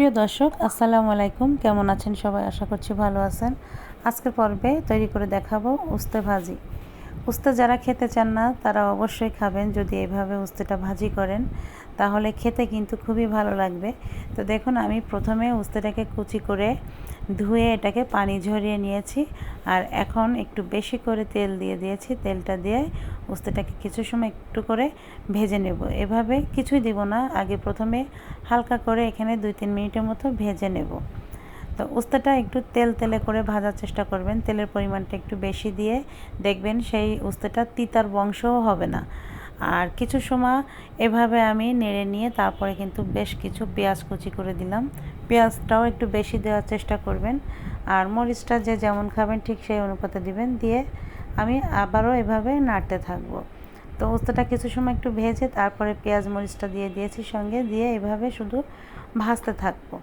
প্রিয় দর্শক, আসসালামু আলাইকুম। কেমন আছেন সবাই? আশা করছি ভালো আছেন। আজকের পর্বে তৈরি করে দেখাবো উস্তে ভাজি। উস্তে যারা খেতে চান না, তারা অবশ্যই খাবেন। যদি এভাবে উস্তেটা ভাজি করেন তাহলে খেতে কিন্তু খুবই ভালো লাগবে। তো দেখুন, আমি প্রথমে উস্তেটাকে কুচি করে ধুয়ে এটাকে পানি ঝরিয়ে নিয়েছি আর এখন একটু বেশি করে তেল দিয়ে দিয়েছি। তেলটা দিয়ে উস্তেটাকে কিছু সময় একটু করে ভেজে নেব। এভাবে কিছুই দিব না, আগে প্রথমে হালকা করে এখানে দুই তিন মিনিটের মতো ভেজে নেব। তো উস্তাটা একটু তেল তেলে করে ভাজার চেষ্টা করবেন। তেলের পরিমাণটা একটু বেশি দিয়ে দেখবেন সেই উস্তাটা তিতার বংশও হবে না। আর কিছু সময় এভাবে আমি নেড়ে নিয়ে তারপরে কিন্তু বেশ কিছু পেঁয়াজ কুচি করে দিলাম। পেঁয়াজটাও একটু বেশি দেওয়ার চেষ্টা করবেন। আর মরিচটা যে যেমন খাবেন ঠিক সেই অনুপাতে দিবেন। দিয়ে আমি আবারও এভাবে নাড়তে থাকব। তো উস্তাটা কিছু সময় একটু ভেজে তারপরে পেঁয়াজ মরিচটা দিয়ে দিয়েছি সঙ্গে। দিয়ে এভাবে শুধু ভাজতে থাকব।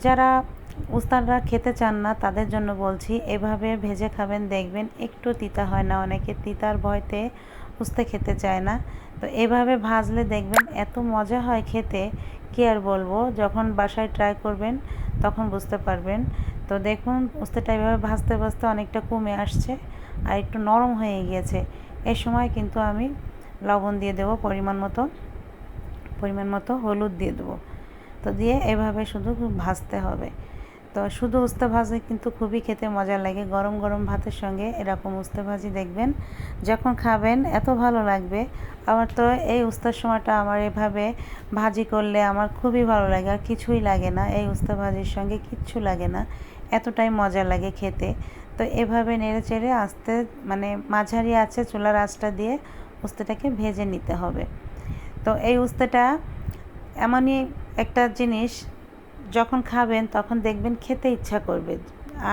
যারা উস্তানরা খেতে চান না, তাদের জন্য বলছি, এভাবে ভেজে খাবেন, দেখবেন একটু তিতা হয় না অনেকে। তিতার ভয়তে উস্তে খেতে চায় না। তো এভাবে ভাজলে দেখবেন এত মজা হয় খেতে, কি আর বলব? যখন বাসায় ট্রাই করবেন, তখন বুঝতে পারবেন। তো দেখুন উস্তেটা এভাবে ভাজতে ভাজতে অনেকটা কমে আসছে আর একটু নরম হয়ে গিয়েছে। এই সময় কিন্তু আমি লবণ দিয়ে দেবো, পরিমাণ মতো পরিমাণ মতো হলুদ দিয়ে দেবো। তো দিয়ে এভাবে শুধু ভাজতে হবে। তো শুধু উস্তে ভাজি কিন্তু খুবই খেতে মজা লাগে। গরম গরম ভাতের সঙ্গে এরকম উস্তে ভাজি দেখবেন, যখন খাবেন এত ভালো লাগবে। আমার তো এই উস্তার সময়টা আমার এভাবে ভাজি করলে আমার খুবই ভালো লাগে আর কিছুই লাগে না। এই উস্তে ভাজির সঙ্গে কিচ্ছু লাগে না, এতটাই মজা লাগে খেতে। তো এভাবে নেড়ে চেড়ে আস্তে মানে মাঝারি আছে চুলার আঁচটা দিয়ে উস্তেটাকে ভেজে নিতে হবে। তো এই উস্তেটা এমনই একটা জিনিস যখন খাবেন তখন দেখবেন খেতে ইচ্ছা করবে।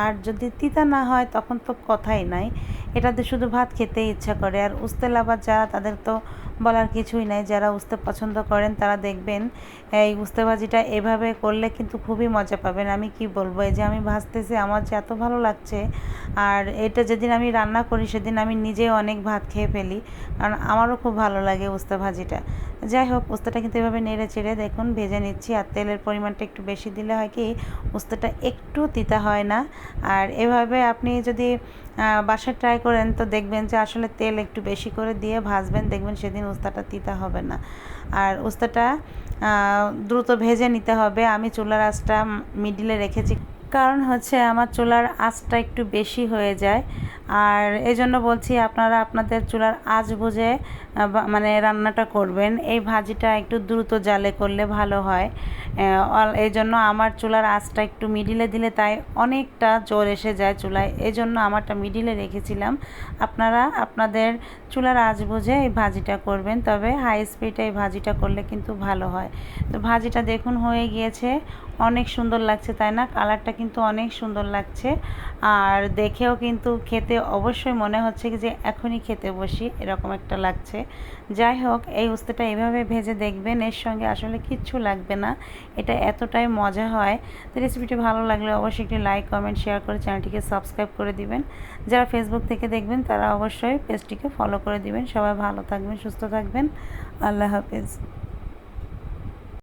আর যদি তিতা না হয় তখন তো কথাই নাই। এটাতে শুধু ভাত খেতে ইচ্ছা করে। আর উস্তে লাভার যারা তাদের তো বলার কিছুই নাই। যারা উস্তে পছন্দ করেন, তারা দেখবেন, এই উস্তে ভাজিটা এভাবে করলে কিন্তু খুবই মজা পাবেন। আমি কি বলব? এই যে আমি ভাজতেছি, আমার যে এত ভালো লাগছে। আর এটা যেদিন আমি রান্না করি, সেদিন আমি নিজে অনেক ভাত খেয়ে ফেলি। কারণ আমারও খুব ভালো লাগে উস্তে ভাজিটা। যাই হোক, উস্তাটা কিন্তু এভাবে নেড়ে চেড়ে দেখুন, ভেজে নিচ্ছি। আর তেলের পরিমাণটা একটু বেশি দিলে হয় কি, উস্তাটা একটু তিতা হয় না। আর এভাবে আপনি যদি বাসায় ট্রাই করেন তো দেখবেন যে আসলে তেল একটু বেশি করে দিয়ে ভাজবেন, দেখবেন সেদিন উস্তাটা তিতা হবে না। আর উস্তাটা দ্রুত ভেজে নিতে হবে। আমি চুলার আঁচটা মিডিলে রেখেছি। কারণ হচ্ছে আমার চুলার আঁচটা একটু বেশি হয়ে যায়। আর এই জন্য বলছি আপনারা আপনাদের চুলার আঁচ বুঝে মানে রান্নাটা করবেন। এই ভাজিটা একটু দ্রুত জালে করলে ভালো হয়। এই জন্য আমার চুলার আঁচটা একটু মিডিলে দিলে তাই অনেকটা জোর এসে যায় চুলায়। এই জন্য আমারটা মিডিলে রেখেছিলাম। আপনারা আপনাদের চুলার আঁচ বুঝে এই ভাজিটা করবেন, তবে হাই স্পিডে এই ভাজিটা করলে কিন্তু ভালো হয়। তো ভাজিটা দেখুন হয়ে গিয়েছে। অনেক সুন্দর লাগছে, তাই না? কালারটা কিন্তু অনেক সুন্দর লাগছে। আর দেখেও কিন্তু খেতে অবশ্যই মনে হচ্ছে যে এখনই খেতে বসি, এরকম একটা লাগছে। যাই হোক, এই উস্তেটা এভাবে ভেজে দেখবেন, এর সঙ্গে আসলে কিচ্ছু লাগবে না। এটা এতটাই মজা হয়। তো রেসিপিটি ভালো লাগলে অবশ্যই একটি লাইক, কমেন্ট, শেয়ার করে চ্যানেলটিকে সাবস্ক্রাইব করে দিবেন। যারা ফেসবুক থেকে দেখবেন, তারা অবশ্যই পেজটিকে ফলো করে দিবেন। সবাই ভালো থাকবেন, সুস্থ থাকবেন। আল্লাহ হাফিজ।